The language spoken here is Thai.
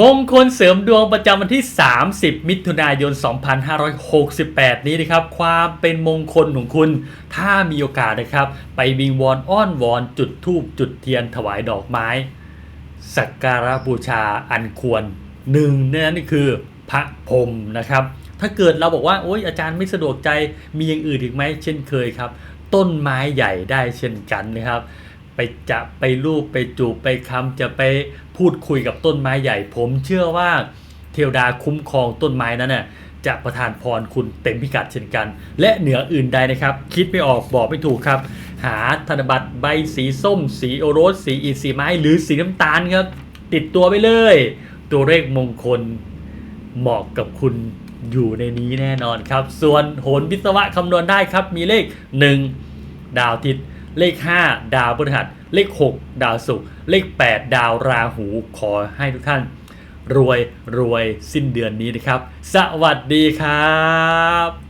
มงคลเสริมดวงประจำวันที่ 30 มิถุนายน 2568 นี้นะครับ ความเป็นมงคลของคุณ ถ้ามีโอกาสนะครับ ไปวิงวอนอ้อนวอน จุดธูปจุดเทียนถวายดอกไม้ สักการะบูชาอันควรหนึ่งในนั้นก็คือพระพรมนะครับ ถ้าเกิดเราบอกว่า โอ๊ยอาจารย์ไม่สะดวกใจมีอย่างอื่นอีกไหมเช่นเคยครับ ต้นไม้ใหญ่ได้เช่นกันนะครับ ไปจะไปรูปไปจูบไปคำจะไปพูดคุยกับต้นไม้ใหญ่ ผมเชื่อว่าเทวดาคุ้มครองต้นไม้นั้นน่ะจะประทานพรคุณเต็มพิกัดเช่นกัน และเหนืออื่นใดนะครับ คิดไม่ออกบอกไม่ถูกครับ หาธนบัตรใบสีส้ม สีโอรส สีอิฐสีไม้ หรือสีน้ำตาลครับ ติดตัวไปเลย ตัวเลขมงคลเหมาะกับคุณอยู่ในนี้แน่นอนครับ ส่วนโหนวิศวะคำนวณได้ครับมีเลข 1 ดาวทิตย์ เลข 5 ดาวพฤหัส เลข 6 ดาวศุกร์เลข 8 ดาวราหูขอให้ทุกท่าน รวยรวยสิ้นเดือนนี้นะครับ สวัสดีครับ